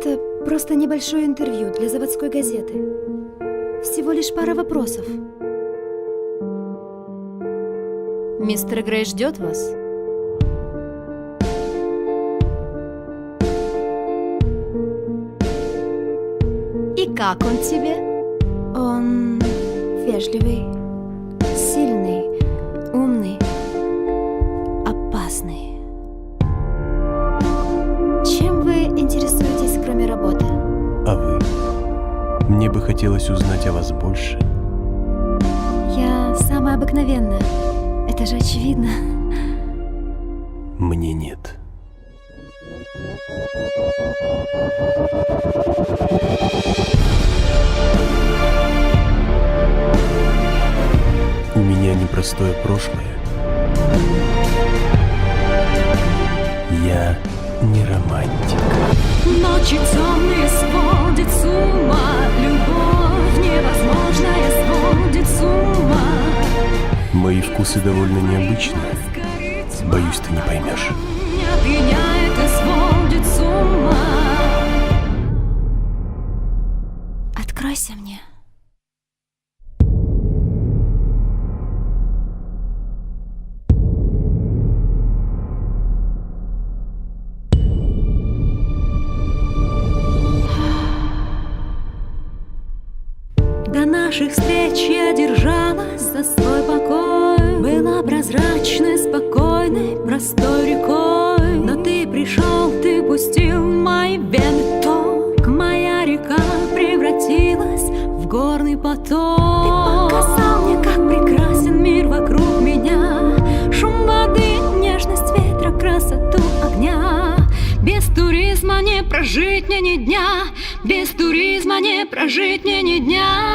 Это просто небольшое интервью для заводской газеты. Всего лишь пара вопросов. Мистер Грей ждет вас. И как он тебе? Он вежливый, Мне бы хотелось узнать о вас больше. Я самая обыкновенная. Это же очевидно. Мне нет. У меня непростое прошлое. Я не романтик. Ночи темные Мои вкусы довольно необычные. Боюсь, ты не поймешь. Откройся мне. До наших встреч я держалась за свой покой прозрачной, спокойной, простой рекой. Но ты пришел, ты пустил в мои вены. Моя река превратилась в горный поток. Ты показал мне, как прекрасен мир вокруг меня. Шум воды, нежность ветра, красоту огня. Без туризма не прожить мне ни дня. Без туризма не прожить мне ни дня